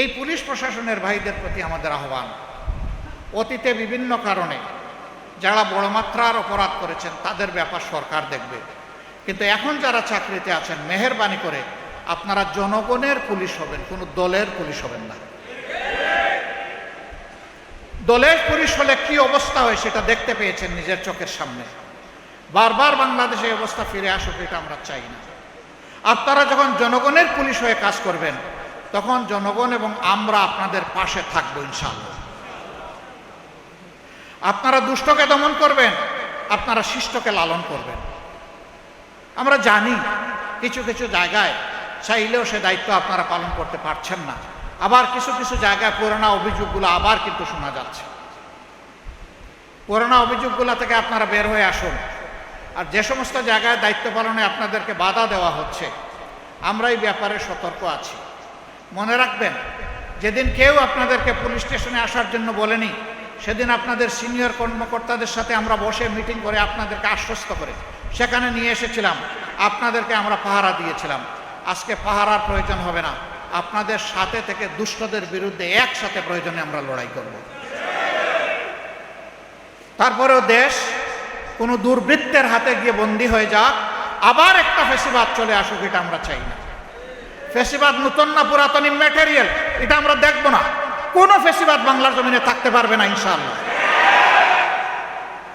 এই পুলিশ প্রশাসনের ভাইদের প্রতি আমাদের আহ্বান। অতীতে বিভিন্ন কারণে যারা বড় মাত্রার অপরাধ করেছেন, তাদের ব্যাপার সরকার দেখবে। কিন্তু এখন যারা চাকরিতে আছেন, মেহরবানি করে আপনারা জনগণের পুলিশ হবেন, কোনো দলের পুলিশ হবেন না। দলের পুলিশ হলে কি অবস্থা হয় সেটা দেখতে পেয়েছেন নিজের চোখের সামনে। বারবার বাংলাদেশে অবস্থা ফিরে আসুক, এটা আমরা চাই না। আপনারা যখন জনগণের পুলিশ হয়ে কাজ করবেন তখন জনগণ এবং আমরা আপনাদের পাশে থাকব ইনশাআল্লাহ। আপনারা দুষ্টকে দমন করবেন, আপনারা শিষ্টকে লালন করবেন। আমরা জানি কিছু কিছু জায়গায় চাইলেও সে দায়িত্ব আপনারা পালন করতে পারছেন না। আবার কিছু কিছু জায়গায় পুরোনো অভিযোগগুলো আবার কিন্তু শোনা যাচ্ছে। পুরোনো অভিযোগগুলো থেকে আপনারা বের হয়ে আসুন। আর যে সমস্ত জায়গায় দায়িত্ব পালনে আপনাদেরকে বাধা দেওয়া হচ্ছে আমরা এই ব্যাপারে সতর্ক আছি। মনে রাখবেন, যেদিন কেউ আপনাদেরকে পুলিশ স্টেশনে আসার জন্য বলেনি, সেদিন আপনাদের সিনিয়র কর্মকর্তাদের সাথে আমরা বসে মিটিং করে আপনাদেরকে আশ্বস্ত করে। সেখানে নিয়ে এসেছিলাম, আপনাদেরকে আমরা পাহারা দিয়েছিলাম। আজকে পাহারার প্রয়োজন হবে না, আপনাদের সাথে থেকে দুষ্টদের বিরুদ্ধে একসাথে প্রয়োজনে আমরা লড়াই করব। তারপরেও দেশ কোনো দুর্বৃত্তের হাতে গিয়ে বন্দী হয়ে যাক, আবার একটা ফেসিবাদ চলে আসুক, এটা আমরা চাই না। ফেসিবাদ নতুন না পুরাতন ম্যাটেরিয়াল এটা আমরা দেখব না। কোনো ফেসিবাদ বাংলার জমিনে থাকতে পারবে না, ইনশাআল্লাহ।